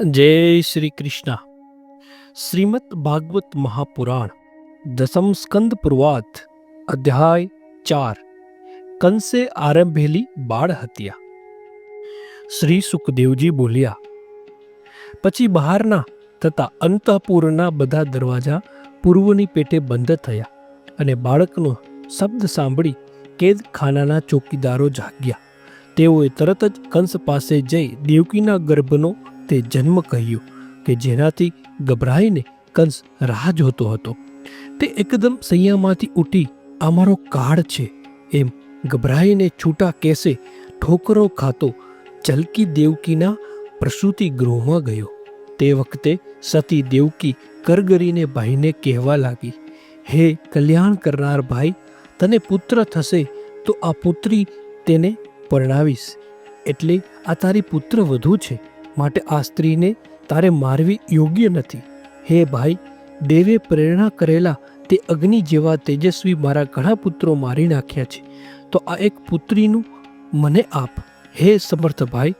જય શ્રી કૃષ્ણ. શ્રીમદ ભાગવત મહાપુરાણ, દસમ સ્કંદ પૂર્વાત અધ્યાય ચાર. કંસે આરંભેલી બાળ હત્યા. શ્રી સુખદેવજી બોલ્યા, પછી બહારના તથા અંતઃપુરના બધા દરવાજા પૂર્વની પેટે બંધ થયા અને બાળકનો શબ્દ સાંભળી કેદખાનાના ચોકીદારો જાગ્યા. તેઓએ તરત જ કંસ પાસે જઈ દેવકીના ગર્ભનો તે જન્મ કહ્યું કે જેનાથી ગભરાઈને કંસ રાહ જોતો હતો. તે એકદમ સૈયામાંથી ઉઠી, અમારો કાળ છે. એમ ગભરાઈને છૂટા કેસે ઠોકરો ખાતો ચલકી દેવકીના પ્રસૂતિ ગૃહમાં ગયો. તે વખતે સતી દેવકી કરગરીને ભાઈને કહેવા લાગી, હે કલ્યાણ કરનાર ભાઈ, તને પુત્ર થશે તો આ પુત્રી તેને પરણાવીશ. એટલે આ તારી પુત્ર વધુ છે. માટે આ સ્ત્રીને તારે મારવી યોગ્ય નથી. હે ભાઈ, દેવે પ્રેરણા કરેલા તે અગ્નિ જેવા તેજસ્વી મારા ઘણા પુત્રો મારી નાખ્યા છે. તો આ એક પુત્રીનું મને આપ. હે સમર્થ ભાઈ,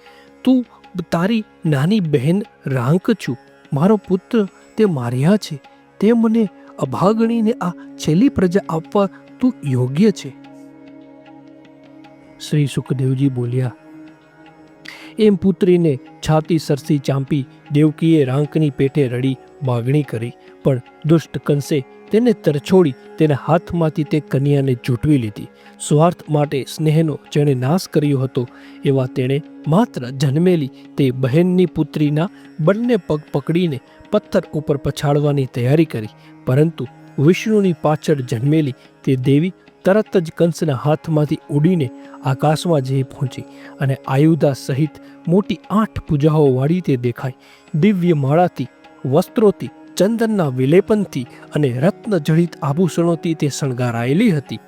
તું તારી નાની બહેન રાંક છું. મારો પુત્ર તે માર્યા છે. તે મને અભાગણીને આ છેલ્લી પ્રજા આપવા તું યોગ્ય છે. શ્રી સુખદેવજી બોલ્યા, એમ પુત્રીને છાતી સરસી ચાંપી દેવકીએ રાંકની પેટે રડી માગણી કરી, પણ દુષ્ટ કંસે તેને તરછોડી તેના હાથમાંથી તે કન્યાને જૂટવી લીધી. સ્વાર્થ માટે સ્નેહનો જેણે નાશ કર્યો હતો એવા તેણે માત્ર જન્મેલી તે બહેનની પુત્રીના બંને પગ પકડીને પથ્થર ઉપર પછાડવાની તૈયારી કરી, પરંતુ વિષ્ણુની પાછળ જન્મેલી તે દેવી તરત જ કંસના હાથમાંથી ઉડીને આકાશમાં જઈ પહોંચી અને આયુધા સહિત મોટી આઠ પૂજાઓ વાળી તે દેખાઈ. દિવ્ય માળાથી, વસ્ત્રોથી, ચંદનના વિલેપનથી અને રત્નજડિત આભૂષણોથી તે શણગારાયેલી હતી.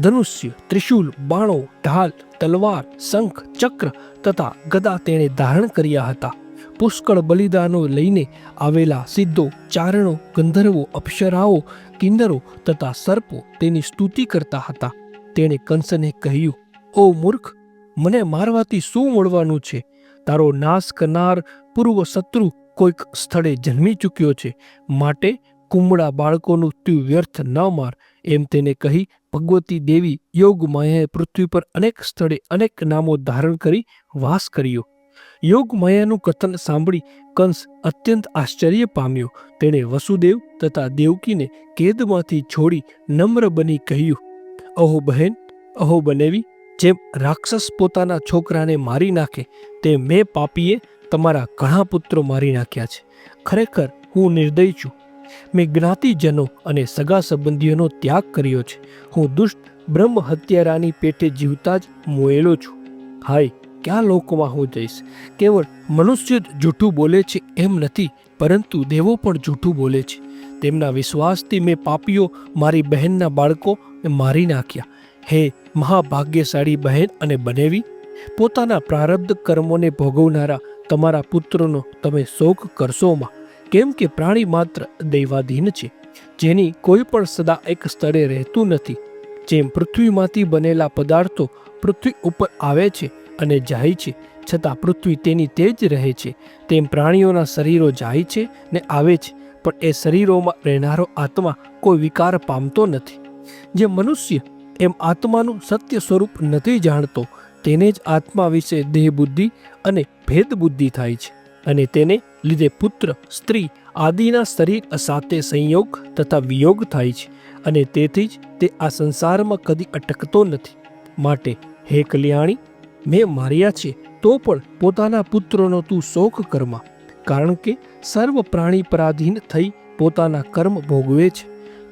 ધનુષ્ય, ત્રિશૂલ, બાણો, ઢાલ, તલવાર, શંખ, ચક્ર તથા ગદા તેણે ધારણ કર્યા હતા. પુષ્કળ બલિદાનો લઈને આવેલા સિદ્ધો ચારણો, ગંધર્વો, અપ્સરાઓ, કિન્નરો તથા સર્પો તેની સ્તુતિ કરતા હતા. તેણે કંસને કહ્યું, ઓ મૂર્ખ, મને મારવાથી શું મળવાનું છે? તારો નાશ કરનાર પૂર્વ શત્રુ કોઈક સ્થળે જન્મી ચૂક્યો છે. માટે કુમળા બાળકોનું તું વ્યર્થ ન માર. એમ તેને કહી ભગવતી દેવી યોગમાયાએ પૃથ્વી પર અનેક સ્થળે અનેક નામો ધારણ કરી વાસ કર્યો. યોગમાયાનું કથન સાંભળી કંસ અત્યંત આશ્ચર્ય પામ્યો. તેણે વસુદેવ તથા દેવકીને કેદમાંથી છોડી નમ્ર બની કહ્યું, અહો બહેન, અહો બનેવી, જેમ રાક્ષસ પોતાના છોકરાને મારી નાખે તે મેં પાપીએ તમારા ઘણા પુત્રો મારી નાખ્યા છે. ખરેખર હું નિર્દય છું. મેં જ્ઞાતિજનો અને સગા સંબંધીઓનો ત્યાગ કર્યો છે. હું દુષ્ટ બ્રહ્મ હત્યારાની પેટે જીવતા જ મોયેલો છું. હાય ક્યાં લોકમાં હું જઈશ? કેવળ મનુષ્ય જ જૂઠું બોલે છે એમ નથી, પરંતુ દેવો પણ જૂઠું બોલે છે. તેમના વિશ્વાસથી મેં પાપીઓ મારી બહેનના બાળકો મારી નાખ્યા. હે મહાભાગ્યશાળી બહેન અને બનેવી, પોતાના પ્રારબ્ધ કર્મોને ભોગવનારા તમારા પુત્રનો તમે શોક કરશોમાં કેમ કે પ્રાણી માત્ર દૈવાધીન છે, જેની કોઈ પણ સદા એક સ્થળે રહેતું નથી. જેમ પૃથ્વીમાંથી બનેલા પદાર્થો પૃથ્વી ઉપર આવે છે અને જાય છે. છતાં પૃથ્વી તેની તે જ રહે છે. તેમ પ્રાણીઓના શરીરો જાય છે ને આવે છે. પણ એ શરીરોમાં રહેનારો આત્મા કોઈ વિકાર પામતો નથી. જે મનુષ્ય એમ આત્માનું સત્ય સ્વરૂપ નથી જાણતો, તેને જ આત્મા વિશે દેહ બુદ્ધિ અને ભેદ બુદ્ધિ થાય છે અને તેને લીધે પુત્ર, સ્ત્રી આદિના શરીર સાથે સંયોગ તથા વિયોગ થાય છે અને તેથી જ તે આ સંસારમાં કદી અટકતો નથી. માટે હે કલ્યાણી મેં માર્યા છે, તો પણ પોતાના પુત્રોનો તું શોક કરમાં કારણ કે સર્વ પ્રાણી પરાધીન થઈ પોતાના કર્મ ભોગવે છે.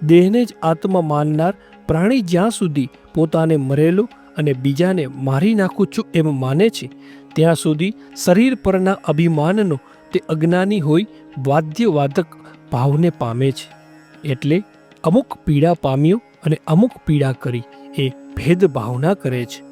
દેહને જ આત્મા માનનાર પ્રાણી જ્યાં સુધી પોતાને મરેલો અને બીજાને મારી નાખું છું એમ માને છે, ત્યાં સુધી શરીર પરના અભિમાનનો તે અજ્ઞાની હોય વાદ્યવાદક ભાવને પામે છે. એટલે અમુક પીડા પામ્યો અને અમુક પીડા કરી એ ભેદભાવના કરે છે.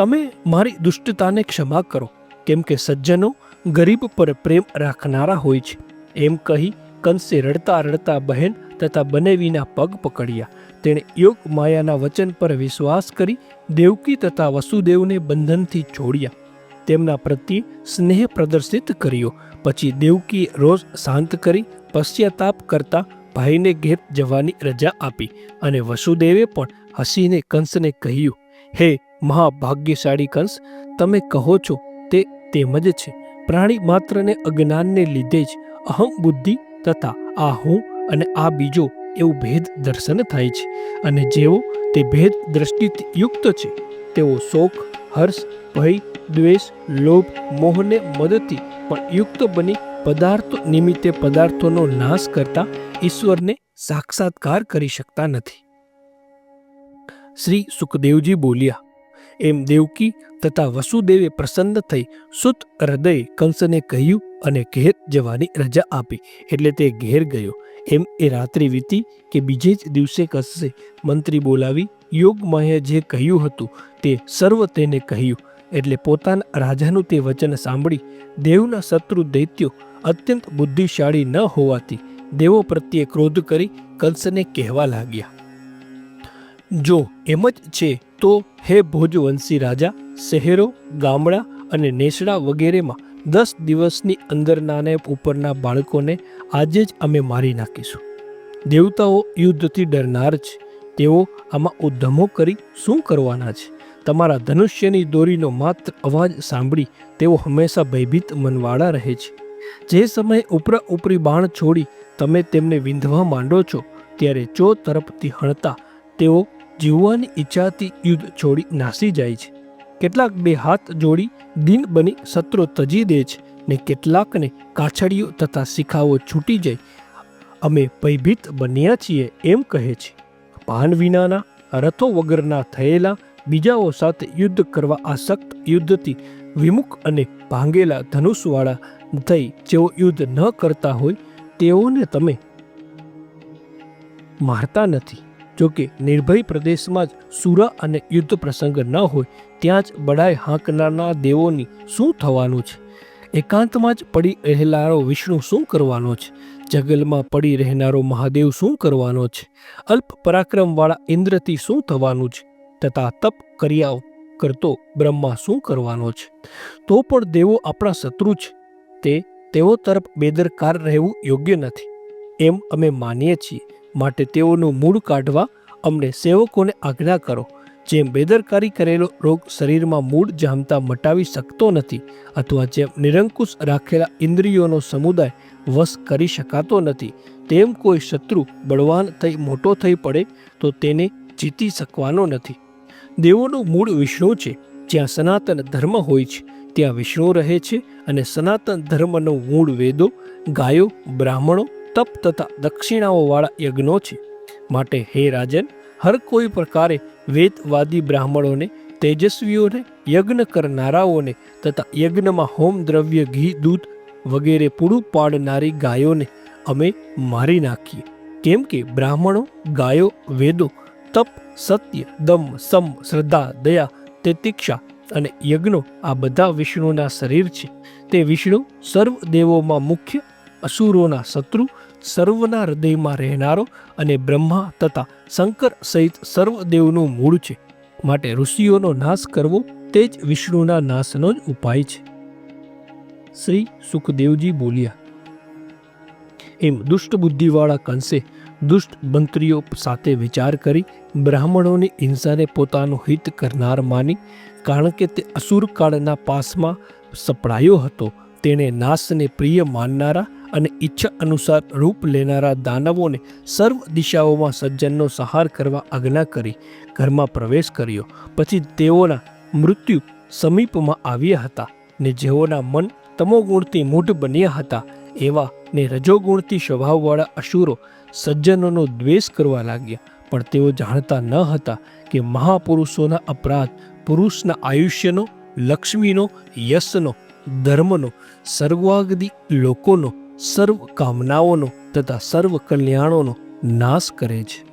તમે મારી દુષ્ટતાને ક્ષમા કરો, કેમ કે સજ્જનો ગરીબ પર પ્રેમ રાખનારા હોય છે. એમ કહી કંસે રડતા રડતા બહેન તથા બનેવીના પગ પકડ્યા. તેણે યોગ માયાના વચન પર વિશ્વાસ કરી દેવકી તથા વસુદેવને બંધનથી છોડ્યા. તેમના પ્રત્યે સ્નેહ પ્રદર્શિત કર્યો. પછી દેવકીએ રોજ શાંત કરી પશ્ચાતાપ કરતા ભાઈને ઘેર જવાની રજા આપી અને વસુદેવે પણ હસીને કંસને કહ્યું, હે મહાભાગ્યશાળી કંસ તમે કહો છો તે તેમ જ છે. પ્રાણી માત્રને અજ્ઞાનને લીધે જ અહમ બુદ્ધિ તથા આ હું અને આ બીજો એવું ભેદ દર્શન થાય છે અને જેઓ તે ભેદ દ્રષ્ટિથી યુક્ત છે તેઓ શોક, હર્ષ, ભય, દ્વેષ, લોભ, મોહને મદદથી પણ યુક્ત બની પદાર્થો નિમિત્તે પદાર્થોનો નાશ કરતા ઈશ્વરને સાક્ષાત્કાર કરી શકતા નથી. શ્રી સુખદેવજી બોલ્યા એમ દેવકી તથા વસુદેવે પ્રસન્ન થઈ સુત હૃદય કંસને કહ્યું અને ઘેર જવાની રજા આપી. એટલે તે ઘેર ગયો. એમ એ રાત્રિ વીતી કે બીજે જ દિવસે કશે મંત્રી બોલાવી યોગમાએ જે કહ્યું હતું તે સર્વ તેને કહ્યું. એટલે પોતાના રાજાનું તે વચન સાંભળી દેવના શત્રુ દૈત્યો અત્યંત બુદ્ધિશાળી ન હોવાથી દેવો પ્રત્યે ક્રોધ કરી કંસને કહેવા લાગ્યા. જો એમ જ છે, તો હે ભોજવંશી રાજા, શહેરો, ગામડા અને નેસડા વગેરેમાં દસ દિવસની અંદરનાને ઉપરના બાળકોને આજે જ અમે મારી નાખીશું. દેવતાઓ યુદ્ધથી ડરનાર છે. તેઓ આમાં ઉદ્ધમો કરી શું કરવાના છે? તમારા ધનુષ્યની દોરીનો માત્ર અવાજ સાંભળી તેઓ હંમેશા ભયભીત મનવાળા રહે છે. જે સમયે ઉપરા ઉપરી બાણ છોડી તમે તેમને વિંધવા માંડો છો, ત્યારે ચો તરફથી હણતા તેઓ જીવવાની ઈચ્છાથી યુદ્ધ છોડી નાસી જાય છે. કેટલાક બે હાથ જોડી દિન બની શત્રુ તજી દે છે ને કેટલાકને કાછડીઓ તથા શિખાઓ છૂટી જાય. અમે ભયભીત બન્યા છીએ એમ કહે છે. પાન વિનાના રથો વગરના થયેલા બીજાઓ સાથે યુદ્ધ કરવા આસક્ત યુદ્ધથી વિમુખ અને ભાંગેલા ધનુષવાળા થઈ જેઓ યુદ્ધ ન કરતા હોય તેઓને તમે મારતા નથી. જોકે નિર્ભય પ્રદેશમાં જ સુરા અને યુદ્ધ પ્રસંગ ન હોય, ત્યાં જ બડાય હાંકનારના દેવોની શું થવાનું છે? એકાંતમાં જ પડી રહેનારો વિષ્ણુ શું કરવાનો છે? જગલમાં પડી રહેનારો મહાદેવ શું કરવાનો છે? અલ્પ પરાક્રમવાળા ઇન્દ્રથી શું થવાનું છે? તથા તપ કર્યા કરતો બ્રહ્મા શું કરવાનો છે? તો પણ દેવો આપણા શત્રુ છે. તે તેઓ તરફ બેદરકાર રહેવું યોગ્ય નથી. એમ અમે માનીએ છીએ. માટે તેઓનું મૂળ કાઢવા અમને સેવકોને આજ્ઞા કરો. જેમ બેદરકારી કરેલો રોગ શરીરમાં મૂળ જામતા મટાવી શકતો નથી અથવા જેમ નિરંકુશ રાખેલા ઇન્દ્રિયોનો સમુદાય વશ કરી શકાતો નથી, તેમ કોઈ શત્રુ બળવાન થઈ મોટો થઈ પડે તો તેને જીતી શકવાનો નથી. દેવોનું મૂળ વિષ્ણુ છે. જ્યાં સનાતન ધર્મ હોય છે, ત્યાં વિષ્ણુ રહે છે અને સનાતન ધર્મનો મૂળ વેદો, ગાયો, બ્રાહ્મણો તપ તથા દક્ષિણાઓવાળા યજ્ઞો છે માટે હે રાજન, હર કોઈ પ્રકારે વેદવાદી બ્રાહ્મણોને, તેજસ્વીઓને, યજ્ઞ કરનારાઓને તથા યજ્ઞમાં હોમ દ્રવ્ય, ઘી, દૂધ વગેરે પૂરું પાડનારી ગાયોને અમે મારી નાખીએ. કેમ કે બ્રાહ્મણો, ગાયો, વેદો, તપ, સત્ય, દમ, સમ, શ્રદ્ધા, દયા, તેતિક્ષા અને યજ્ઞો આ બધા વિષ્ણુના શરીર છે. તે વિષ્ણુ સર્વ દેવોમાં મુખ્ય અસુરોના શત્રુ, સર્વના હૃદયમાં રહેનારો અને બ્રહ્મા તથા શંકર સહિત સર્વદેવનું મૂળ છે. માટે ઋષિઓનો નાશ કરવો તે જ વિષ્ણુના નાશનો જ ઉપાય છે. શ્રી સુખદેવજી બોલ્યા. એમ દુષ્ટ બુદ્ધિવાળા કંસે દુષ્ટ મંત્રીઓ સાથે વિચાર કરી બ્રાહ્મણોની હિંસાને પોતાનું હિત કરનાર માની, કારણ કે તે અસુરકાળના પાસમાં સપડાયો હતો, તેણે નાશને પ્રિય માનનારા અને ઈચ્છા અનુસાર રૂપ લેનારા દાનવોને સર્વ દિશાઓમાં સજ્જનનો સહાર કરવા આજ્ઞા કરી ઘરમાં પ્રવેશ કર્યો. પછી તેઓના મૃત્યુ સમીપમાં આવ્યા હતા ને જેઓના મન તમોગુણથી મૂઢ બન્યા હતા એવા ને રજોગુણથી સ્વભાવવાળા અસુરો સજ્જનોનો દ્વેષ કરવા લાગ્યા. પણ તેઓ જાણતા ન હતા કે મહાપુરુષોના અપરાધ પુરુષના આયુષ્યનો, લક્ષ્મીનો, યશનો, ધર્મનો, સર્વાગદી લોકોનો સર્વ કામનાઓનો તથા સર્વ કલ્યાણોનો નાશ કરે છે.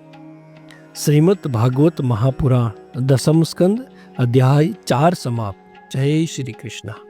શ્રીમદ ભાગવત મહાપુરાણ, દસમ સ્કંદ, અધ્યાય ચાર સમાપ્ત. જય શ્રી કૃષ્ણ.